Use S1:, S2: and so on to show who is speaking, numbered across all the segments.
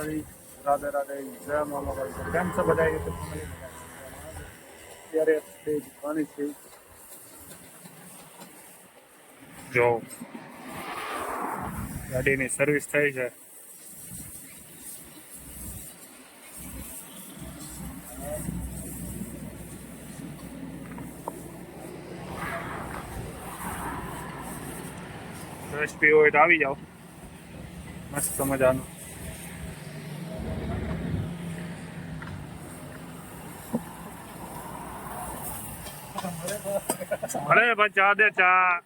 S1: માતાજી રાધે રાધે જય મામાભાઈ કેમ છો બધા? અત્યારે તે દુકાને છે. જો, ગાડીની સર્વિસ થઈ છે. રસ હોય તો આવી જાઓ. મસ્ત મજાનું. અરે ભાઈ ચા દે ચા.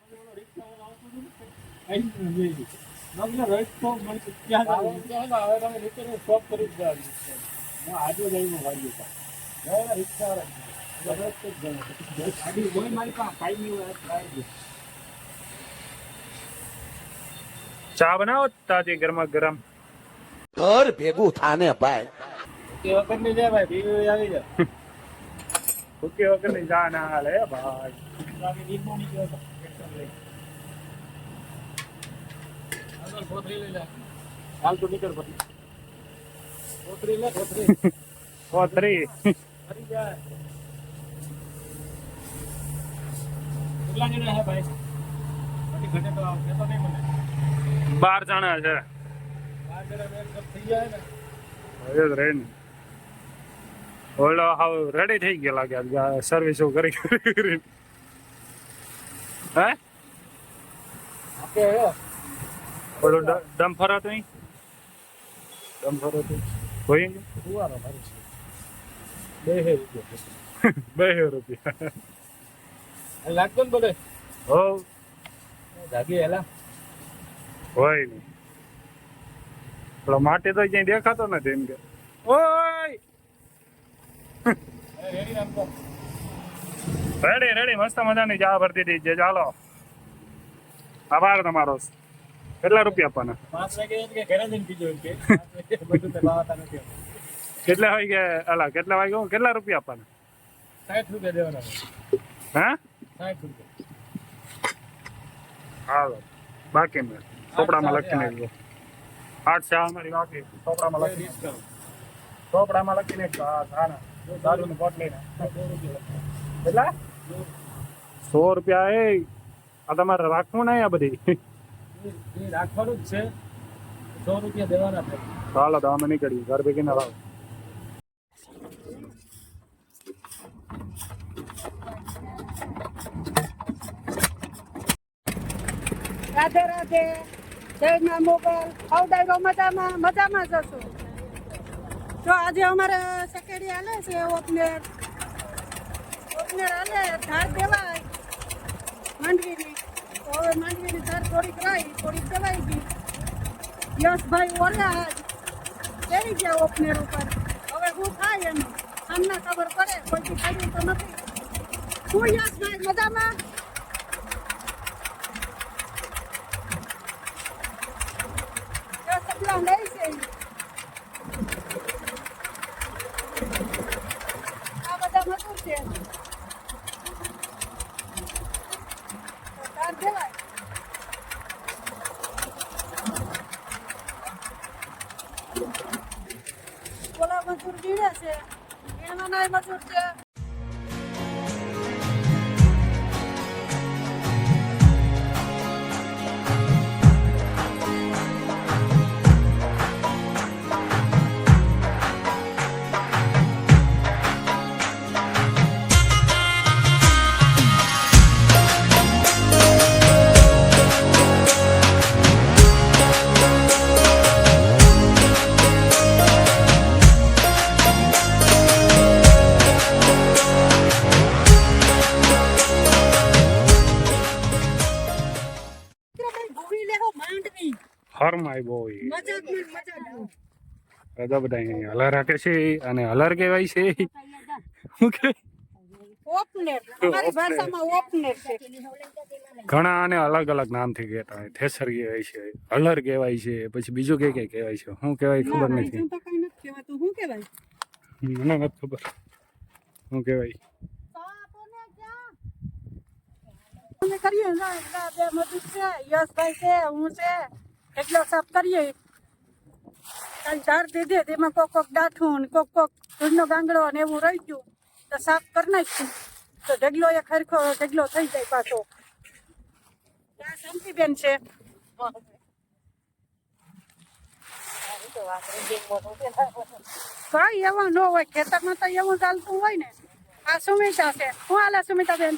S1: ચા બનાવો તાજી ગરમા ગરમ.
S2: ઘર ભેગું થાને ભાઈ.
S1: એ વગરની ચા ના હાલે હે ભાઈ
S3: હાલ તો નીકળ પછી કોથરી લે કોથરી
S1: કોથરી
S3: ફરી જાય કેટલા જણા હે ભાઈ પછી ઘટે તો આવશે નહીં મને
S1: બાર જણા છે.
S3: બાર જણા બે થઈ જાય ને
S1: હવે જ રહે ને ઓલો હાવ રેડી થઈ ગયેલા કે સર્વિસ કરી કરી. હે?
S3: હે
S1: ઓલો ડમ્ફર હતો અહીં ડમ્ફર હતું. કોઈ
S3: બે હે રૂપિયા.
S1: બે રૂપિયા
S3: આ લાગતો ને બધે
S1: હો.
S3: જાગી હેલા
S1: હોય નહીં પેલો માટી તો ક્યાંય દેખાતો નથી એમ કે. ઓય!
S3: રેડી રાખતો
S1: રેડી રેડી મસ્ત મજાની ચા ભરતી હતી જે ચાલો. આભાર તમારો. કેટલા રૂપિયા આપવાના?
S3: પાંચ વાગે એમ કે ઘરે જઈને પીજો એમ કે પાંચ વાગે બધું તો લાવતા નથી
S1: કેટલા હોય કે અલા કેટલા વાગ્યો કેટલા રૂપિયા આપવાના?
S3: સાઠ રૂપિયા દેવાના
S1: હા?
S3: સાઠ રૂપિયા
S1: હાલો. બાકી મેં ચોપડામાં લખીને ગયો આઠ ચા અમારી બાકી. ચોપડામાં લખીને
S3: ડિસ્કાઉન્ટ
S1: ચોપડામાં લખીને ગયો. હા સારા દારૂની બોટલીને એટલા સો રૂપિયા એ. આ તમારે રાખવું નહીં આ બધી?
S3: રાખવાનું જ છે. સો રૂપિયા દેવાના છે.
S1: ચાલો તો અમે નીકળીએ. ઘર ભેગી ના લાવો
S4: રાધે રાધે. જય મા મોગલ. આવડાવ્યો મજામાં મજામાં જશો જો આજે અમારે સકેડી હાલે છે, ઓપનેર. ઓપનેર હાલે, ધાર દેવાય. માંડવીની. તો હવે માંડવીની ધાર થોડીક રહી થોડીક દેવાઈ ગઈ. યશભાઈ આજ. ચડી ગયા ઓપનેર ઉપર? હવે હું થાય એનું? સામના ખબર પડે, કોઈથી ખાયું તો નથી. શું યશભાઈ, મજામાં? મજૂર ગીણે છે ગીણવાના મજૂર છે
S1: હરમાય બહુ ઈ.
S4: મજાકમાં
S1: બધા બધા હલર રાખે છે અને હલર કહેવાય છે. ઘણા આને અલગ અલગ નામથી કહેતા હોય. થેસર કહેવાય છે હલર કહેવાય છે પછી બીજું કઈ કઈ કહેવાય છે. શું કહેવાય ખબર નથી. મને નથી ખબર. શું કહેવાય?
S4: કરીએ યશભાઈ છે હું છે. એટલો સાફ કરીએ. કાલ ચાર દીધી, તેમાં કોક કોક ડાઠું ને કોક કોક દૂધનો ગાંગડો ને એવું રહી ગયું. તો સાફ કરી નાખ્યું. તો ઢગલો એ ખરખો ઢગલો થઈ જાય પાછો. આ શાંતિબેન છે. કઈ એવું ન હોય, ખેતરમાં તો એવું ચાલતું હોય ને. આ સુમિતા છે. શું હાલે સુમિતા બેન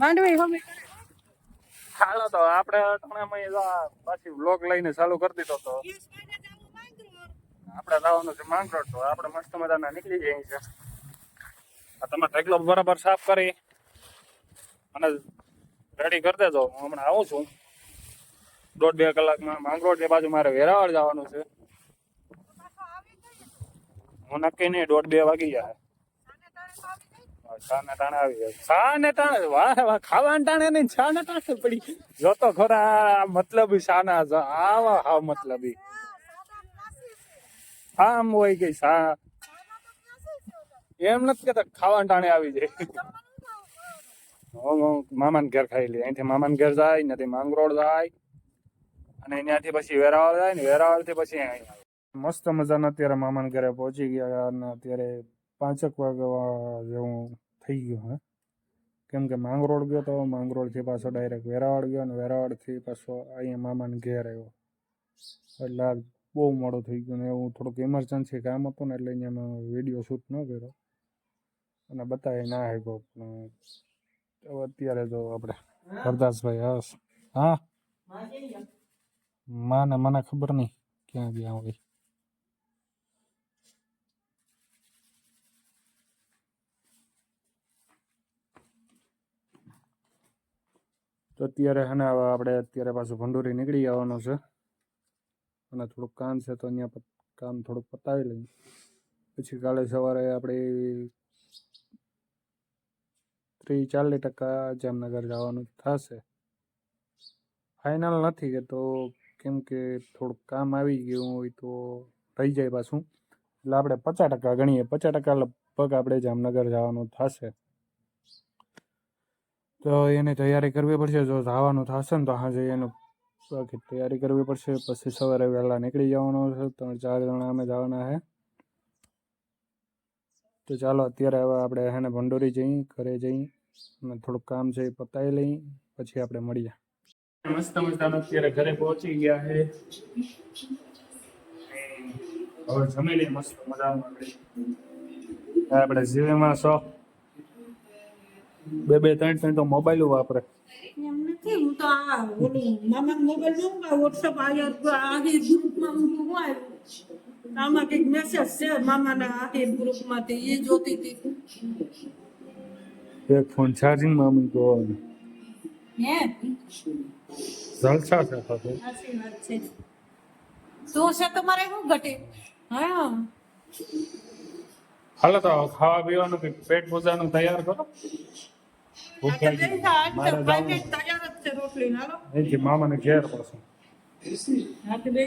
S4: માંડવી હમે
S1: હાલો તો આપણે જો પાછી વ્લોગ લઈને ચાલુ કરી દીધો તો. આપણે જવાનું છે માંગરોડ તો. આપણે મસ્ત મજાના નીકળી જઈએ છે તમે ઢગલો બરાબર સાફ કરી અને રેડી કરી દેજો. હું હમણાં આવું છું. દોઢ બે કલાકમાં માંગરોડ એ બાજુ મારે વેરાવળ જવાનું છે. હું નક્કી નહીં, દોઢ બે વાગી જાય છાને ટાણે આવી જાય. છાને ઘેર ખાઈ લે. અહીંથી મામાને ઘેર જાય નથી માંગરોળ જાય. અને અહીંયાથી પછી વેરાવળ જાય ને વેરાવળથી પછી અહીંયા મસ્ત મજાના અત્યારે મામાને ઘરે પહોંચી ગયા અને અત્યારે પાંચેક વાગ્યા જેવું થઈ ગયો હા? કેમ કે માંગરોળ ગયો તો માંગરોળથી પાછો ડાયરેક્ટ વેરાવળ ગયો અને વેરાવળથી પાછો અહીંયા મામાને ઘેર આવ્યો. એટલે આ બહુ મોડું થઈ ગયું ને એવું થોડુંક ઇમરજન્સી કામ હતું ને એટલે અહીંયા મેં વીડિયો શૂટ ન કર્યો. અને બતાવી ના આવ્યો પણ અત્યારે તો આપણે હરદાસભાઈ હસ. હા? માને મને ખબર નહીં ક્યાં ગયા હોય. તો અત્યારે હે આપણે અત્યારે પાછું ભંડોરી નીકળી જવાનું છે. અને થોડુંક કામ છે તો અહીંયા કામ થોડુંક પતાવી લઈએ. પછી કાલે સવારે આપણે ત્રીસ ચાલીસ ટકા જામનગર જવાનું થશે. ફાઇનલ નથી કે તો કેમ કે થોડુંક કામ આવી ગયું હોય તો રહી જાય પાછું. એટલે આપણે પચાસ ટકા ગણીએ. પચાસ ટકા લગભગ આપણે જામનગર જવાનું થશે. તો એની તૈયારી કરવી પડશે. જો જવાનું થશે ને તો હાજે એનું બાકી તૈયારી કરવી પડશે. પછી સવારે વહેલા નીકળી જવાનું છે. ત્રણ ચાર જણા અમે જવાના છે. તો ચાલો, અત્યારે હવે આપણે હે ભંડોરી જઈ, ઘરે જઈ, અને થોડુંક કામ છે એ પતાવી લઈ, પછી આપણે મળીએ. મસ્ત મજાનો અત્યારે ઘરે પહોંચી ગયા છે. હવે જમી લઈએ મસ્ત મજાનું આપણે આપણે જીવીમાં સો બે બે ત્રણ ત્રણ તો મોબાઈલ વાપરે.
S4: એમ નથી હું તો આ ઓલું મામા મોબાઈલનું આગે ગ્રુપમાં હું આમાં કંઈક મેસેજ છે મામાના આગે ગ્રુપમાંથી એ જોતી હતી.
S1: એક ફોન ચાર્જિંગમાં મૂક્યો
S4: હે?
S1: જલસા છે તો તો.
S4: સાચી વાત છે. શું છે તમારે શું ઘટે? હા.
S1: હાલો તો ખાવા પીવાનું પેટ પૂજાનું તૈયાર કરો? મામાને ઘેર
S4: બે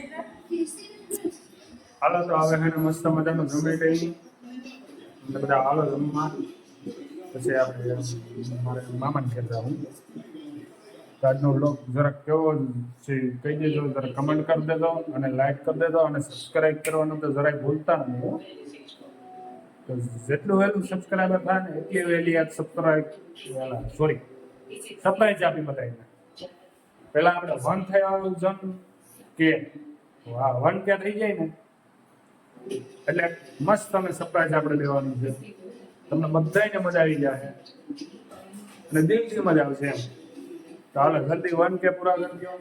S1: હાલો તો હવે હે ને મસ્ત મજાનું જમી લઈ બધા હાલો જમવા. પછી આપણે મારે મામાને ઘેર જવું. આજનો બ્લોગ જરાક કેવો છે કહી દેજો. જરા કમેન્ટ કરી દેજો અને લાઈક કરી દેજો અને સબસ્ક્રાઈબ કરવાનું તો જરાય ભૂલતા નહીં હો. જેટલું વહેલું સબસ્ક્રાઈબર થાય ને એટલી વહેલી આ સબસ્ક્રાઈબ સોરી સરપ્રાઈઝ આપી બતાવીને પહેલાં આપણે વન થયા જન કે વાહ વન કે થઈ જાય ને? એટલે મસ્ત તમે સરપ્રાઈઝ આપણે દેવાનું છે. તમને બધાને મજા આવી જાય અને દિલથી મજા આવશે એમ. તો હાલો, જલ્દી વન કે પૂરા કરી દો.